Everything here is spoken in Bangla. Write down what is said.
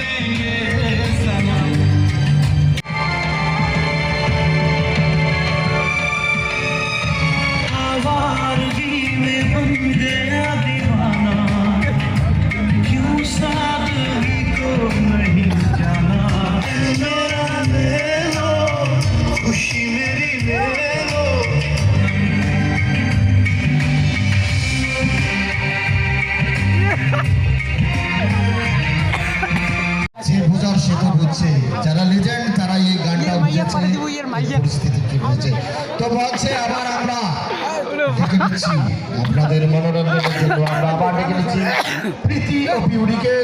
जाने বুঝছে যারা লেজেন্ড তারা এই গানটা বুঝেছে এই পরিস্থিতি কি হয়েছে? তো বলছে আবার আমরা আপনাদের মনোরঞ্জনের জন্য আমরা আবার ডেকে নিচ্ছি প্রীতি ও পিউরিকে